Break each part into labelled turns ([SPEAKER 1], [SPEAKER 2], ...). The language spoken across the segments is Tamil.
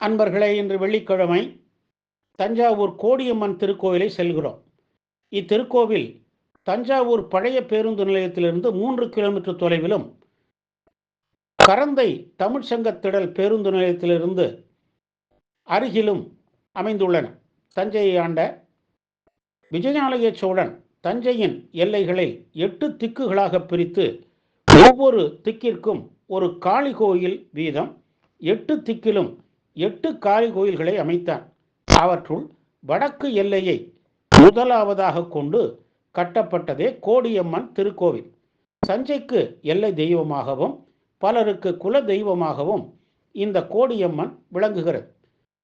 [SPEAKER 1] அன்பர்களே இன்று வெள்ளிக்கிழமை தஞ்சாவூர் கோடியம்மன் திருக்கோயிலை செல்கிறோம். இத்திருக்கோவில் தஞ்சாவூர் பழைய பேருந்து நிலையத்திலிருந்து மூன்று கிலோமீட்டர் தொலைவிலும் கரந்தை தமிழ்ச்சங்கத்திடல் பேருந்து நிலையத்திலிருந்து அருகிலும் அமைந்துள்ளன. தஞ்சையை ஆண்ட விஜயாலய சோழன் தஞ்சையின் எல்லைகளை எட்டு திக்குகளாக பிரித்து ஒவ்வொரு திக்கிற்கும் ஒரு காளி கோயில் வீதம் எட்டு திக்கிலும் எட்டு காளி கோயில்களை அமைத்தான். அவற்றுள் வடக்கு எல்லையை முதலாவதாக கொண்டு கட்டப்பட்டதே கோடியம்மன் திருக்கோவில். சஞ்சைக்கு எல்லை தெய்வமாகவும் பலருக்கு குல தெய்வமாகவும் இந்த கோடியம்மன் விளங்குகிறது.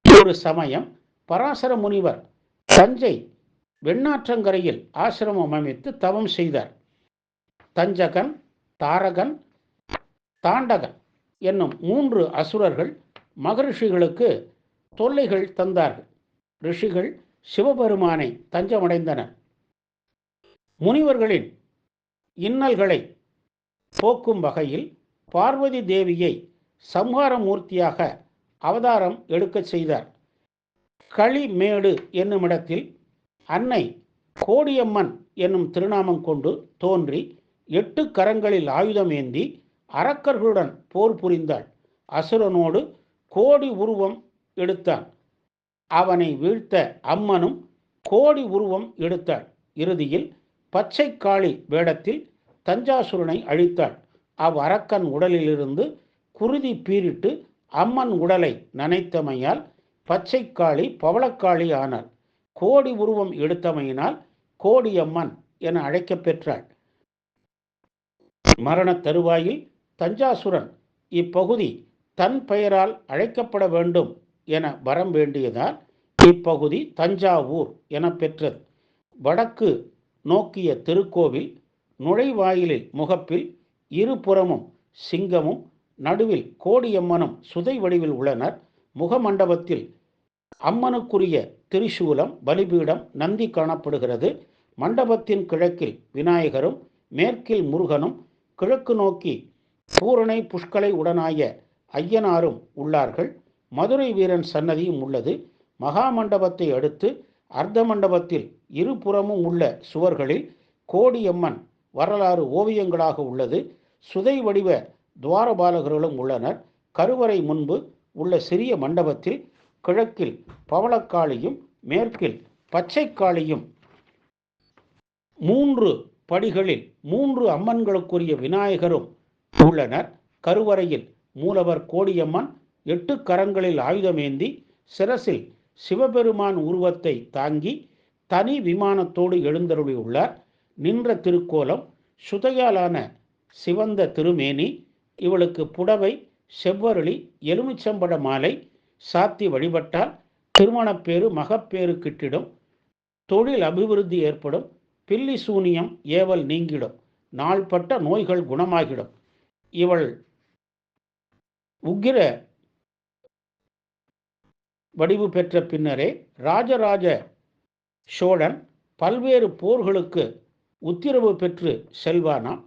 [SPEAKER 1] ஒரு சமயம் பராசர முனிவர் தஞ்சை வெண்ணாற்றங்கரையில் ஆசிரமம் அமைத்து தவம் செய்தார். தஞ்சகன் தாரகன் தாண்டகன் என்னும் மூன்று அசுரர்கள் மகரிஷிகளுக்கு தொல்லைகள் தந்தார்கள். ரிஷிகள் சிவபெருமானை தஞ்சமடைந்தனர் முனிவர்களின் இன்னல்களை போக்கும் வகையில் பார்வதி தேவியை சம்ஹாரமூர்த்தியாக அவதாரம் எடுக்கச் செய்தார். களிமேடு என்னுமிடத்தில் அன்னை கோடியம்மன் என்னும் திருநாமம் கொண்டு தோன்றி எட்டு கரங்களில் ஆயுதம் ஏந்தி அரக்கர்களுடன் போர் புரிந்தாள். அசுரனோடு கோடி உருவம் எடுத்தான். அவனை வீழ்த்த அம்மனும் கோடி உருவம் எடுத்தாள் இறுதியில் பச்சை காளி வேடத்தில் தஞ்சாசுரனை அழித்தாள் அவ்வரக்கன் உடலிலிருந்து குருதி பீரிட்டு அம்மன் உடலை நனைத்தமையால் பச்சை காளி பவளக்காளி ஆனாள். கோடி உருவம் எடுத்தமையினால் கோடியம்மன் என அழைக்கப் பெற்றாள். மரண தருவாயில் தஞ்சாசுரன் இப்பகுதி தன் பெயரால் அழைக்கப்பட வேண்டும் என வரம் வேண்டியதால் இப்பகுதி தஞ்சாவூர் என பெற்றது. வடக்கு நோக்கிய திருக்கோவில் நுழைவாயிலில் முகப்பில் இருபுறமும் சிங்கமும் நடுவில் கோடியம்மனும் சுதை வடிவில் உள்ளனர். முகமண்டபத்தில் அம்மனுக்குரிய திரிசூலம் பலிபீடம் நந்தி காணப்படுகிறது. மண்டபத்தின் கிழக்கில் விநாயகரும் மேற்கில் முருகனும் கிழக்கு நோக்கி பூரணை புஷ்கலை உடனாய ஐயனாரும் உள்ளார்கள். மதுரை வீரன் சன்னதியும் உள்ளது. மகா மண்டபத்தை அடுத்து அர்த்த மண்டபத்தில் இருபுறமும் உள்ள சுவர்களில் கோடியம்மன் வரலாறு ஓவியங்களாக உள்ளது. சுதை வடிவ துவாரபாலகர்களும் உள்ளனர். கருவறை முன்பு உள்ள சிறிய மண்டபத்தில் கிழக்கில் பவளக்காளியும் மேற்கில் பச்சைக்காளியும் மூன்று படிகளில் மூன்று அம்மன்களுக்குரிய விநாயகரும் உள்ளனர். கருவறையில் மூலவர் கோடியம்மன் எட்டு கரங்களில் ஆயுதமேந்தி சிரசில் சிவபெருமான் உருவத்தை தாங்கி தனி விமானத்தோடு எழுந்தருளியுள்ளார். நின்ற திருக்கோலம் சுதையாலான சிவந்த திருமேனி. இவளுக்கு புடவை செவ்வரளி எலுமிச்சம்பட மாலை சாத்தி வழிபட்டால் திருமணப்பேறு மகப்பேறு கிட்டிடும் தொழில் அபிவிருத்தி ஏற்படும். பில்லி சூனியம் ஏவல் நீங்கிடும். நாள்பட்ட நோய்கள் குணமாகிடும். இவள் உக்கிர வடிவு பெற்ற பின்னரே ராஜராஜ சோழன் பல்வேறு போர்களுக்கு உத்திரவு பெற்று செல்வானாம்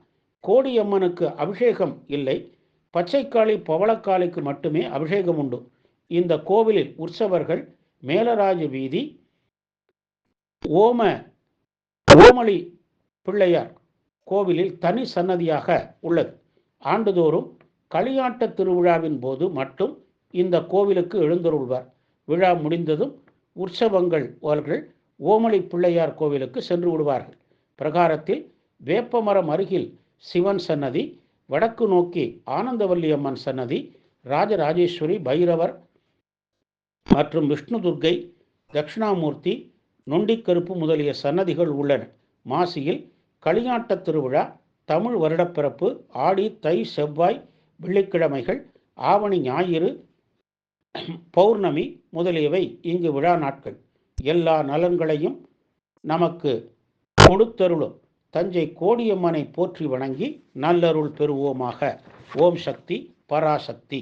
[SPEAKER 1] கோடியம்மனுக்கு அபிஷேகம் இல்லை. பச்சைக்காளி பவளக்காளிக்கு மட்டுமே அபிஷேகம் உண்டு. இந்த கோவிலில் உற்சவர்கள் மேலராஜ வீதி ஓம ஓமளி பிள்ளையார் கோவிலில் தனி சன்னதியாக உள்ளது. ஆண்டுதோறும் களியாட்ட திருவிழாவின் போது மட்டும் இந்த கோவிலுக்கு எழுந்தருள்வார். விழா முடிந்ததும் உற்சவங்கள் அவர்கள் ஓமலை பிள்ளையார் கோவிலுக்கு சென்று விடுவார்கள். பிரகாரத்தில் வேப்பமரம் அருகில் சிவன் சன்னதி வடக்கு நோக்கி ஆனந்தவல்லி அம்மன் சன்னதி ராஜராஜேஸ்வரி பைரவர் மற்றும் விஷ்ணு துர்க்கை தட்சிணாமூர்த்தி நொண்டிக்கருப்பு முதலிய சன்னதிகள் உள்ளன. மாசியில் களியாட்ட திருவிழா தமிழ் வருடப்பிறப்பு ஆடி தை செவ்வாய் வெள்ளிக்கிழமைகள் ஆவணி ஞாயிறு பௌர்ணமி முதலியவை இங்கு விழா நாட்கள். எல்லா நலன்களையும் நமக்கு கொடுத்தருளும். தஞ்சை கோடியம்மனை போற்றி வணங்கி நல்லருள் பெறுவோமாக. ஓம் சக்தி பராசக்தி.